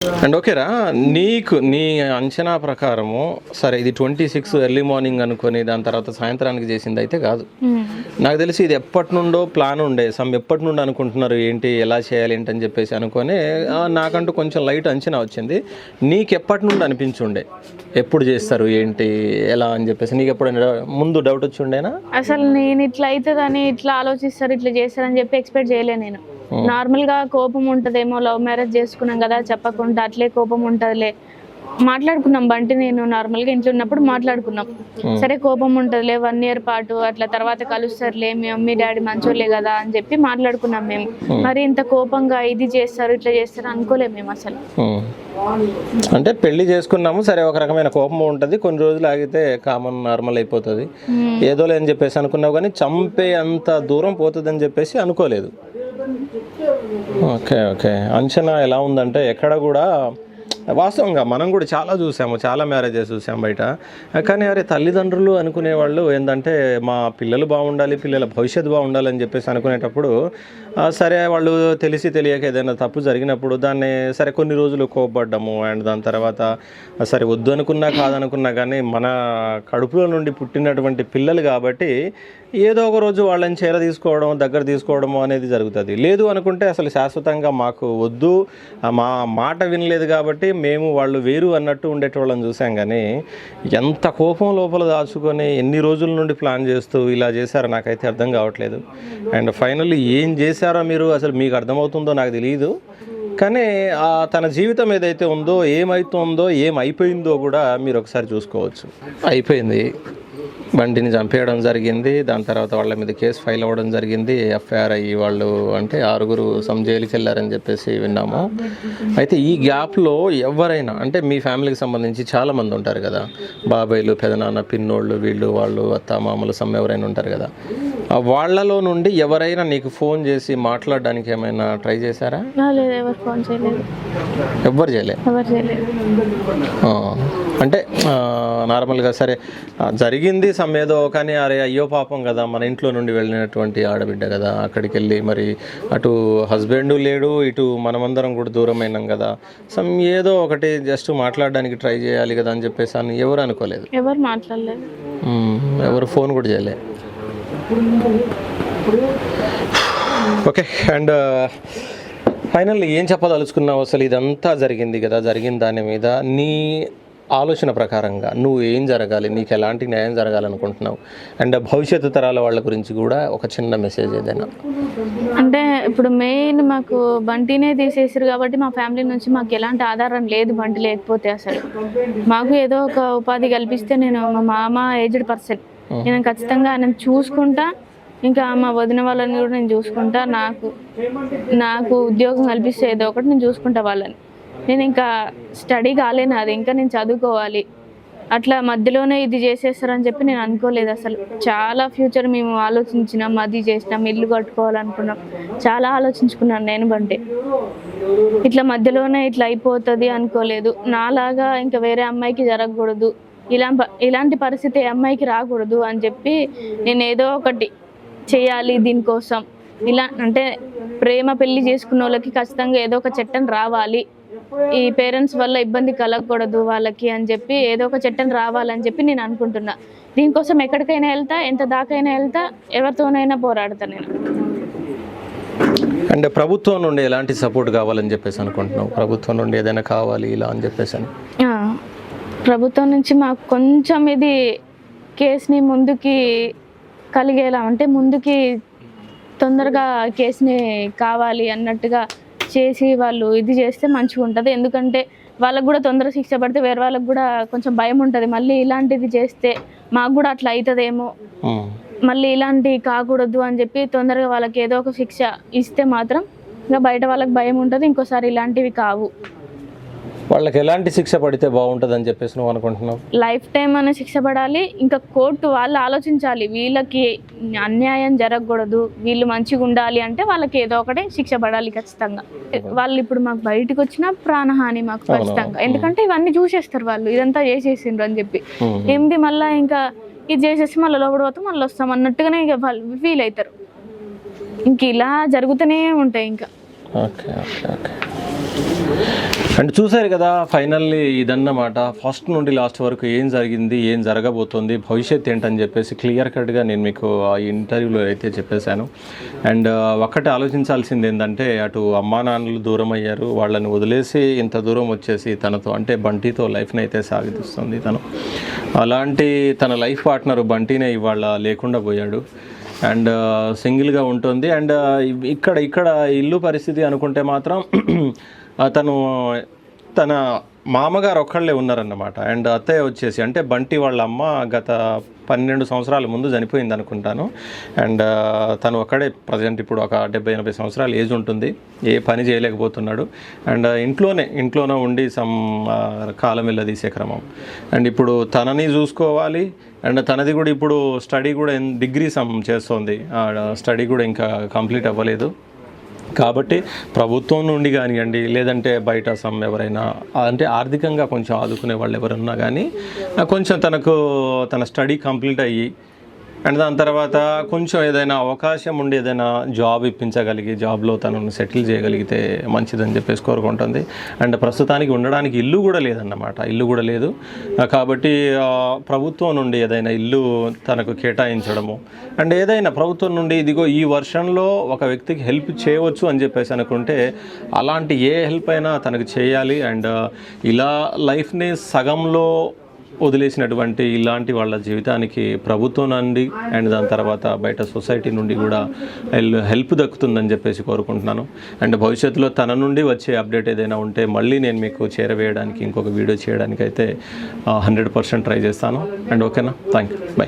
Bro. And ఓకేరా నీకు నీ అంచనా ప్రకారము సరే ఇది ట్వంటీ సిక్స్ ఎర్లీ మార్నింగ్ అనుకొని దాని తర్వాత సాయంత్రానికి చేసింది అయితే కాదు. నాకు తెలిసి ఇది ఎప్పటి నుండో ప్లాన్ ఉండే సమ్ ఎప్పటి నుండి అనుకుంటున్నారు ఏంటి ఎలా చేయాలి ఏంటి అని చెప్పేసి అనుకొని నాకంటూ కొంచెం లైట్ అంచనా వచ్చింది. నీకు ఎప్పటి నుండి అనిపించుండే? ఎప్పుడు చేస్తారు ఏంటి ఎలా అని చెప్పేసి నీకు ఎప్పుడైనా ముందు డౌట్ వచ్చి ఉండేనా? అసలు నేను ఇట్లా అవుతుందని ఇట్లా ఆలోచిస్తారు ఇట్లా చేస్తారని చెప్పి ఎక్స్పెక్ట్ చేయలే నేను. నార్మల్గా కోపం ఉంటదేమో లవ్ మ్యారేజ్ చేసుకున్నాం కదా చెప్పకుండా అట్లే కోపం ఉంటదిలే. మాట్లాడుకున్నాం బంటి నేను నార్మల్గా ఇంట్లో ఉన్నప్పుడు మాట్లాడుకున్నాం. సరే కోపం ఉంటదిలే వన్ ఇయర్ పాటు అట్లా తర్వాత కలుస్తారులే మీ మమ్మీ డాడీ మంచోళ్ళే కదా అని చెప్పి మాట్లాడుకున్నాం మేము. మరి ఇంత కోపంగా ఇది చేస్తారు ఇట్లా చేస్తారు అనుకోలేము మేము అసలు. అంటే పెళ్ళి చేసుకున్నాము సరే ఒక రకమైన కోపం ఉంటుంది కొన్ని రోజులు ఆగితే కామన్ నార్మల్ అయిపోతుంది. ఏదో లేని చెప్పేసి అనుకున్నావు కానీ చంపే అంత దూరం పోతుందని చెప్పేసి అనుకోలేదు. Okay okay. అంచనా ఎలా ఉందంటే ఎక్కడ కూడా వాస్తవంగా మనం కూడా చాలా చూసాము చాలా మ్యారేజెస్ చూసాం బయట. కానీ అరే తల్లిదండ్రులు అనుకునే వాళ్ళు ఏంటంటే మా పిల్లలు బాగుండాలి పిల్లల భవిష్యత్తు బాగుండాలి అని చెప్పేసి అనుకునేటప్పుడు సరే వాళ్ళు తెలిసి తెలియక ఏదైనా తప్పు జరిగినప్పుడు దాన్ని సరే కొన్ని రోజులు కోపడ్డము అండ్ దాని తర్వాత సరే వద్దు అనుకున్నా కాదనుకున్నా కానీ మన కడుపులో నుండి పుట్టినటువంటి పిల్లలు కాబట్టి ఏదో ఒక రోజు వాళ్ళని చేర తీసుకోవడం దగ్గర తీసుకోవడం అనేది జరుగుతుంది. లేదు అనుకుంటే అసలు శాశ్వతంగా మాకు వద్దు మా మాట వినలేదు కాబట్టి మేము వాళ్ళు వేరు అన్నట్టు ఉండేటోళ్ళని చూసాం కానీ ఎంత కోపం లోపల దాచుకొని ఎన్ని రోజుల నుండి ప్లాన్ చేస్తూ ఇలా చేశారో నాకైతే అర్థం కావట్లేదు. అండ్ ఫైనల్లీ ఏం చేశారో మీరు అసలు మీకు అర్థమవుతుందో నాకు తెలియదు కానీ తన జీవితం ఏదైతే ఉందో ఏమవుతుందో ఏమైపోయిందో కూడా మీరు ఒకసారి చూసుకోవచ్చు. అయిపోయింది. బండిని చంపేయడం జరిగింది. దాని తర్వాత వాళ్ళ మీద కేసు ఫైల్ అవ్వడం జరిగింది. ఎఫ్ఐఆర్ అయ్యి వాళ్ళు అంటే ఆరుగురు సమ్ జైలుకి వెళ్ళారని చెప్పేసి విన్నాము. అయితే ఈ గ్యాప్లో ఎవరైనా అంటే మీ ఫ్యామిలీకి సంబంధించి చాలామంది ఉంటారు కదా. బాబాయ్లు పెదనాన్న పిన్నోళ్ళు వీళ్ళు వాళ్ళు అత్త మామలు సమ్ ఎవరైనా ఉంటారు కదా. వాళ్ళలో నుండి ఎవరైనా నీకు ఫోన్ చేసి మాట్లాడడానికి ఏమైనా ట్రై చేశారా? లేదు ఎవరు ఫోన్ చేయలేదు. ఎవ్వరు ఎవరు చేయలేదు. అంటే నార్మల్గా సరే జరిగింది సమ్ ఏదో కానీ అరే అయ్యో పాపం కదా మన ఇంట్లో నుండి వెళ్ళినటువంటి ఆడబిడ్డ కదా అక్కడికి వెళ్ళి మరి అటు హస్బెండ్ లేడు ఇటు మనమందరం కూడా దూరం అయినాం కదా సమ్ ఏదో ఒకటి జస్ట్ మాట్లాడడానికి ట్రై చేయాలి కదా అని చెప్పేసి అని ఎవరు అనుకోలేదు? ఎవరు మాట్లాడలేదు. ఎవరు ఫోన్ కూడా చేయలే. ఓకే అండ్ ఫైనల్ ఏం చెప్పదలుచుకున్నావు అసలు? ఇదంతా జరిగింది కదా జరిగిన దాని మీద నీ ఆలోచన ప్రకారంగా నువ్వు ఏం జరగాలి? నీకు ఎలాంటి న్యాయం జరగాలనుకుంటున్నావు? అండ్ భవిష్యత్తు తరాల వాళ్ళ గురించి కూడా ఒక చిన్న మెసేజ్ ఏదైనా. అంటే ఇప్పుడు మెయిన్ మాకు బంటినే తీసేసారు కాబట్టి మా ఫ్యామిలీ నుంచి మాకు ఎలాంటి ఆధారం లేదు బంటి లేకపోతే అసలు. మాకు ఏదో ఒక ఉపాధి కల్పిస్తే నేను మా మామ ఏజ్డ్ పర్సన్. నేను ఖచ్చితంగా ఆయన చూసుకుంటా. ఇంకా మా వదిన వాళ్ళని కూడా నేను చూసుకుంటా. నాకు నాకు ఉద్యోగం కల్పిస్తే ఏదో ఒకటి నేను చూసుకుంటా వాళ్ళని. నేను ఇంకా స్టడీ కాలేను అది ఇంకా నేను చదువుకోవాలి. అట్లా మధ్యలోనే ఇది చేసేస్తారని చెప్పి నేను అనుకోలేదు అసలు. చాలా ఫ్యూచర్ మేము ఆలోచించినాం అది చేసినాం ఇల్లు కట్టుకోవాలనుకున్నాం. చాలా ఆలోచించుకున్నాను నేను బంటే. ఇట్లా మధ్యలోనే ఇట్లా అయిపోతుంది అనుకోలేదు. నాలాగా ఇంకా వేరే అమ్మాయికి జరగకూడదు. ఇలా ఇలాంటి పరిస్థితి అమ్మాయికి రాకూడదు అని చెప్పి నేను ఏదో ఒకటి చేయాలి దీనికోసం. ఇలా అంటే ప్రేమ పెళ్ళి చేసుకున్న వాళ్ళకి ఖచ్చితంగా ఏదో ఒక చట్టం రావాలి. ఈ పేరెంట్స్ వల్ల ఇబ్బంది కలగకూడదు వాళ్ళకి అని చెప్పి ఏదో ఒక చట్టం రావాలని చెప్పి నేను అనుకుంటున్నా. దీనికోసం ఎక్కడికైనా వెళ్తా ఎంత దాకైనా వెళ్తా ఎవరితోనైనా పోరాడతా నేను. అండ్ ప్రభుత్వం నుండి ఎలాంటి సపోర్ట్ కావాలని చెప్పేసి అనుకుంటున్నావు? ప్రభుత్వం నుండి ఏదైనా కావాలి ఇలా అని చెప్పేసి ప్రభుత్వం నుంచి మాకు కొంచెం ఇది కేసుని ముందుకి కలిగేలా అంటే ముందుకి తొందరగా కేసుని కావాలి అన్నట్టుగా చేసి వాళ్ళు ఇది చేస్తే మంచిగా ఉంటుంది. ఎందుకంటే వాళ్ళకు కూడా తొందర శిక్ష పడితే వేరే వాళ్ళకి కూడా కొంచెం భయం ఉంటుంది. మళ్ళీ ఇలాంటిది చేస్తే మాకు కూడా అట్లా అవుతుందేమో. మళ్ళీ ఇలాంటి కాకూడదు అని చెప్పి తొందరగా వాళ్ళకి ఏదో ఒక శిక్ష ఇస్తే మాత్రం ఇంకా బయట వాళ్ళకి భయం ఉంటుంది. ఇంకోసారి ఇలాంటివి కావు. వాళ్ళకి ఎలాంటి శిక్ష పడితే బాగుంటుంది అని చెప్పేసి నువ్వు అనుకుంటున్నావు? లైఫ్ టైం అనే శిక్ష పడాలి ఇంకా కోర్టు వాళ్ళు ఆలోచించాలి వీళ్ళకి అన్యాయం జరగకూడదు వీళ్ళు మంచిగా ఉండాలి అంటే వాళ్ళకి ఏదో ఒకటి శిక్ష పడాలి ఖచ్చితంగా. వాళ్ళు ఇప్పుడు మాకు బయటకు వచ్చిన ప్రాణహాని మాకు ఖచ్చితంగా. ఎందుకంటే ఇవన్నీ చూసేస్తారు వాళ్ళు ఇదంతా చేసేసిండ్రు అని చెప్పి. ఏంది మళ్ళీ ఇంకా ఇది చేసేసి మళ్ళీ లోపల పోతాం మళ్ళీ వస్తాం అన్నట్టుగానే ఇక వాళ్ళు ఫీల్ అవుతారు. ఇంక ఇలా జరుగుతూనే ఉంటాయి ఇంకా. Okay okay okay. అండ్ చూసారు కదా ఫైనల్లీ ఇదన్నమాట. ఫస్ట్ నుండి లాస్ట్ వరకు ఏం జరిగింది ఏం జరగబోతోంది భవిష్యత్ ఏంటని చెప్పేసి క్లియర్ కట్గా నేను మీకు ఆ ఇంటర్వ్యూలో అయితే చెప్పేశాను. అండ్ ఒక్కటి ఆలోచించాల్సింది ఏంటంటే అటు అమ్మా నాన్నలు దూరం అయ్యారు వాళ్ళని వదిలేసి ఇంత దూరం వచ్చేసి తనతో అంటే బంటితో లైఫ్ని అయితే సాగిస్తుంది తను. అలాంటి తన లైఫ్ పార్ట్నర్ బంటినే ఇవాళ లేకుండా పోయాడు. అండ్ సింగిల్గా ఉంటుంది. అండ్ ఇక్కడ ఇక్కడ ఇల్లు పరిస్థితి అనుకుంటే మాత్రం తను తన మామగారు ఒక్కళ్ళే ఉన్నారన్నమాట. అండ్ అత్తయ్య వచ్చేసి అంటే బంటి వాళ్ళ అమ్మ గత పన్నెండు సంవత్సరాల ముందు చనిపోయింది అనుకుంటాను. అండ్ తను ఒక్కడే ప్రజెంట్ ఇప్పుడు ఒక డెబ్బై ఎనభై సంవత్సరాలు ఏజ్ ఉంటుంది. ఏ పని చేయలేకపోతున్నాడు. అండ్ ఇంట్లోనే ఇంట్లోనే ఉండి సమ్ కాలం వెళ్ళదీసే క్రమం. అండ్ ఇప్పుడు తనని చూసుకోవాలి. అండ్ తనది కూడా ఇప్పుడు స్టడీ కూడా డిగ్రీ సమ్ చేస్తోంది. స్టడీ కూడా ఇంకా కంప్లీట్ అవ్వలేదు. కాబట్టి ప్రభుత్వం నుండి కానివ్వండి లేదంటే బయట సమ్ ఎవరైనా అంటే ఆర్థికంగా కొంచెం ఆదుకునే వాళ్ళు ఎవరున్నా కానీ కొంచెం తనకు తన స్టడీ కంప్లీట్ అయ్యి అండ్ దాని తర్వాత కొంచెం ఏదైనా అవకాశం ఉండి ఏదైనా జాబ్ ఇప్పించగలిగి జాబ్లో తనను సెటిల్ చేయగలిగితే మంచిదని చెప్పేసి కోరుకుంటుంది. అండ్ ప్రస్తుతానికి ఉండడానికి ఇల్లు కూడా లేదన్నమాట. ఇల్లు కూడా లేదు. కాబట్టి ప్రభుత్వం నుండి ఏదైనా ఇల్లు తనకు కేటాయించడము. అండ్ ఏదైనా ప్రభుత్వం నుండి ఇదిగో ఈ వర్షంలో ఒక వ్యక్తికి హెల్ప్ చేయవచ్చు అని చెప్పేసి అనుకుంటే అలాంటి ఏ హెల్ప్ అయినా తనకు చేయాలి. అండ్ ఇలా లైఫ్ని సగంలో వదిలేసినటువంటి ఇలాంటి వాళ్ళ జీవితానికి ప్రభుత్వం నుండి అండ్ దాని తర్వాత బయట సొసైటీ నుండి కూడా హెల్- హెల్ప్ దక్కుతుందని చెప్పేసి కోరుకుంటున్నాను. అండ్ భవిష్యత్తులో తన నుండి వచ్చే అప్డేట్ ఏదైనా ఉంటే మళ్ళీ నేను మీకు చేరవేయడానికి ఇంకొక వీడియో చేయడానికి అయితే హండ్రెడ్ పర్సెంట్ ట్రై చేస్తాను. అండ్ ఓకేనా? Thank you bye.